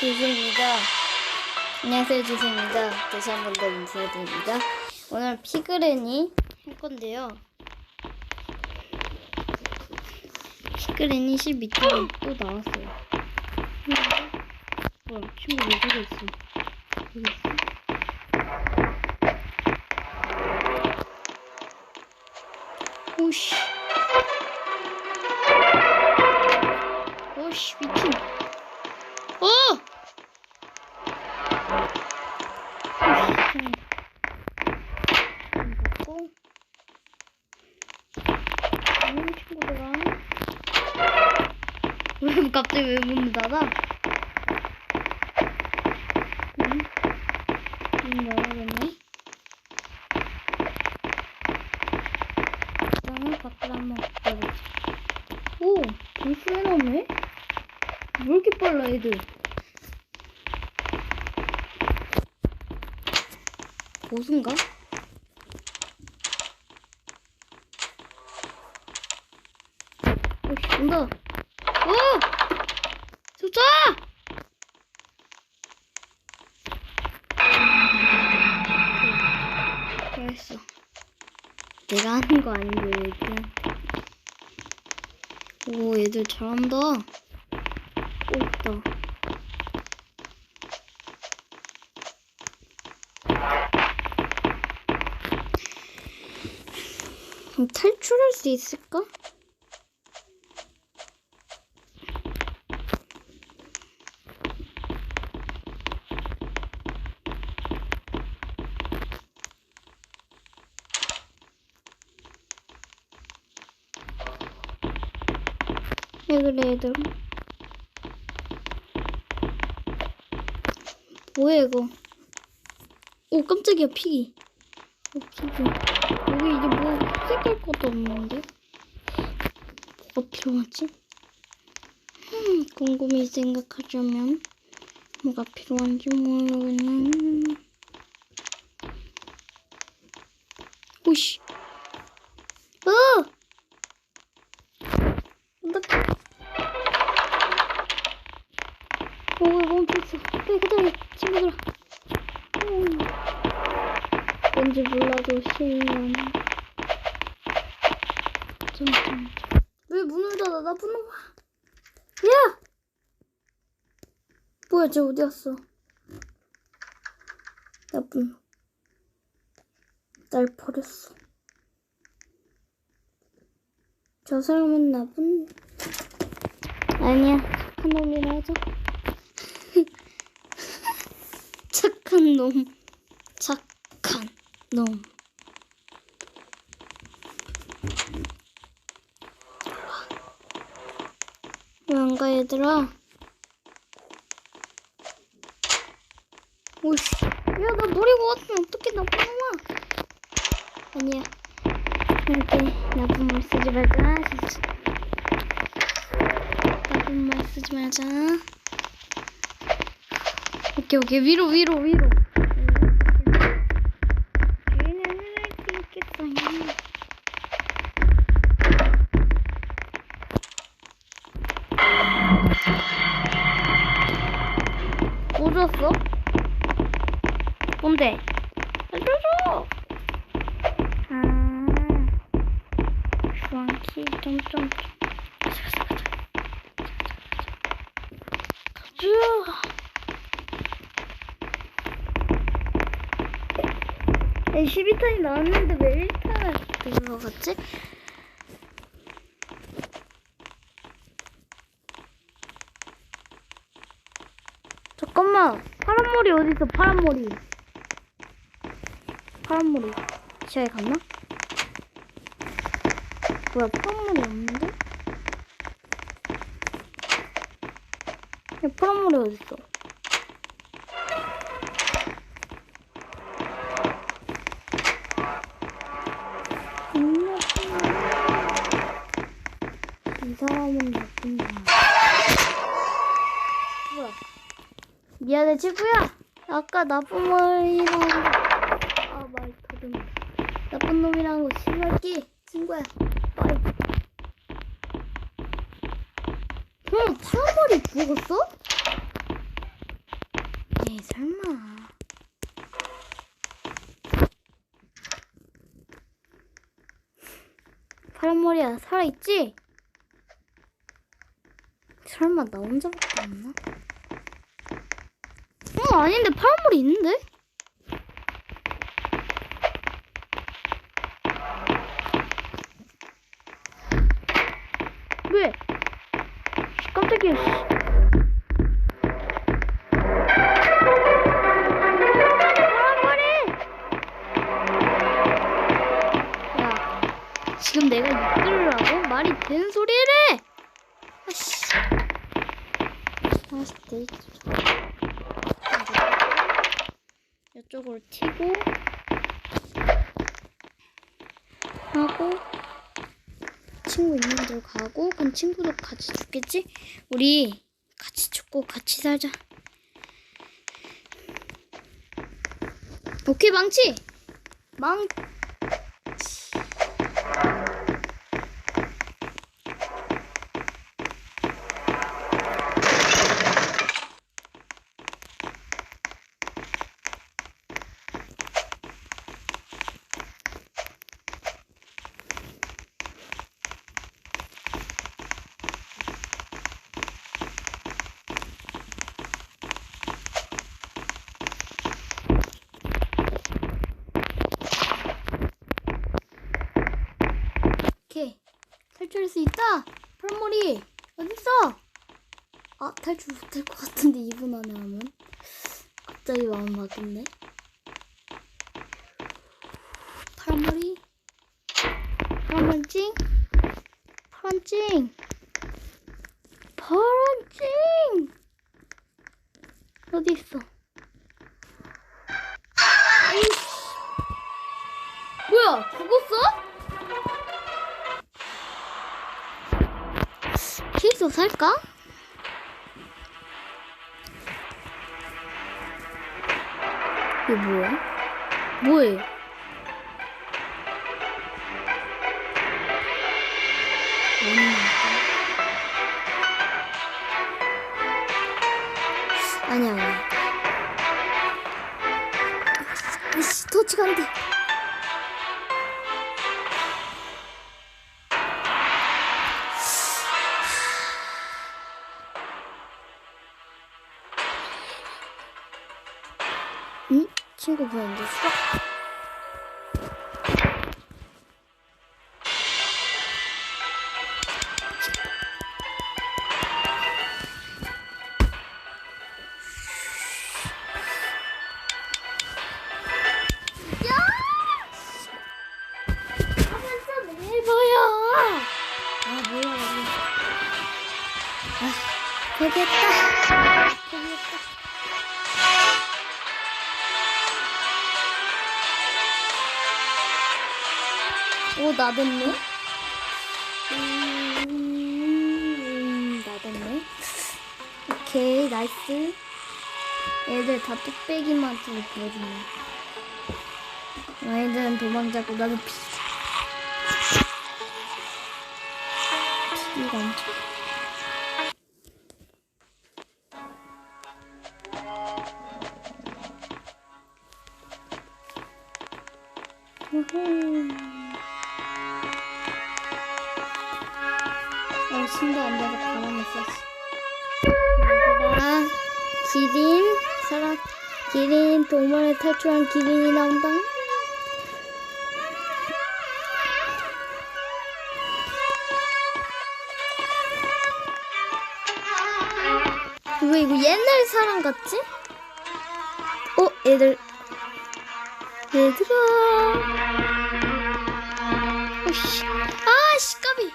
지수입니다. 안녕하세요, 지수입니다. 다시 한 번 더 인사드립니다. 오늘 피그레니 할 건데요. 피그레니 12쪽이 또 나왔어요. 뭐야, 친구 왜 저기 있어? 여기 있어? 오씨. 오씨, 미친. 어! 친구들아 왜 갑자기 왜 문을 닫아? 응? 문 열어야겠네 일단은 밖을 한번 가보자 오! 벌써 해놨네? 왜 이렇게 빨라 애들 고수인가? 오씨 온다 오! 쫓아! 잘했어 내가 하는 거왜 그냥 오 얘들 잘한다. 오 있다. 그럼 탈출할 수 있을까? 얘들. 뭐야 이거? 오 깜짝이야 피기. 오 피기 여기 이제 뭐 색깔 것도 없는데? 뭐가 필요하지? 음, 곰곰이 생각하자면. 뭐가 필요한지 모르겠네. 오씨 뭔지 몰라도 잠깐만 왜 문을 닫아? 나쁜 놈아. 야! 뭐야 쟤 어디 갔어? 나쁜 놈. 날 버렸어. 저 사람은 나쁜 아니야. 착한 놈이라 하자 착한 놈 착한 놈왜안가 얘들아? 오씨. 야나 노리고 왔으면 어떻게 나쁜 놈아. 아니야. 이렇게 나쁜 말 쓰지 말자. 나쁜 말 쓰지 말자. 오케이 오케이 위로 위로 위로 뭐 줬어? 뭔데? 알려줘! 아, 주황키 점점 가자 가자 가자 가자 12탄이 나왔는데 왜 1탄을 들어갔지? 잠깐만 파란 머리 어디 있어 파란 머리 파란 머리 지하에 갔나? 뭐야 파란 머리 없는데? 야 파란 머리 어디 있어? 사람은 나쁜 거야. 뭐야? 미안해 친구야. 아까 나쁜 말이랑 아말 더듬. 나쁜 놈이랑 뭐 신발 끼 친구야. 빨리. 형 차벌이 죽었어? 에 설마. 파란 머리야 살아있지? 설마 나 혼자밖에 없나? 어 아닌데 파란머리 있는데? 왜? 씨, 깜짝이야 지금 내가 이끌으라고? 말이 되는 소리를 해! 아씨. 아씨, 데이트. 이쪽으로 튀고, 하고, 친구 있는 데 가고, 그럼 친구도 같이 죽겠지? 우리 같이 죽고 같이 살자. 오케이, 망치! 망, 오케이. 탈출할 수 있다! 파란머리! 어딨어? 아, 탈출 못할 것 같은데, 2분 안에 하면. 갑자기 마음 바뀌네. 파란머리. 파란머리 찡. 파란 찡. 파란 찡! 어디 있어? 뭐야, 죽었어? 케이크 살까? 이게 뭐야? 뭐해? 아니야, 아니야. 아씨, 보였는데 수락. 나됐네? 음, 나됐네. 오케이, 나이스. 애들 다 뚝배기만 좀 보여주네. 얘들은 도망자고, 나도 피. 피가 엄청. 어, 침대 앉아서 가만히 있었어. 얘들아, 기린, 사람, 기린, 동물에 탈출한 기린이 나온다. 왜 이거 옛날 사람 같지? 어, 얘들. 얘들아. 오씨. 아, 씨, 까비.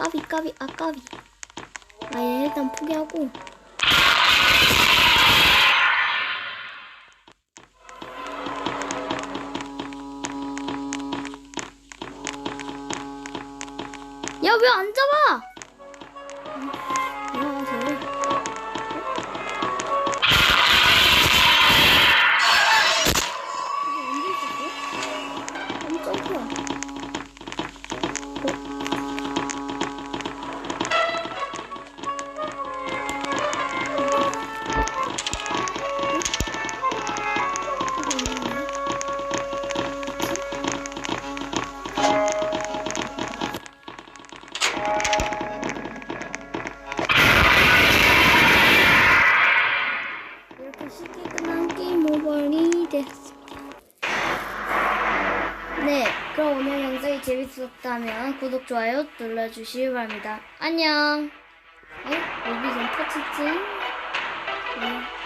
까비 까비 아 까비. 아얘 일단 포기하고. 야 왜 안 잡아 재밌었다면 구독, 좋아요 눌러주시기 바랍니다. 안녕. 어? 여기 좀 터치지? 네.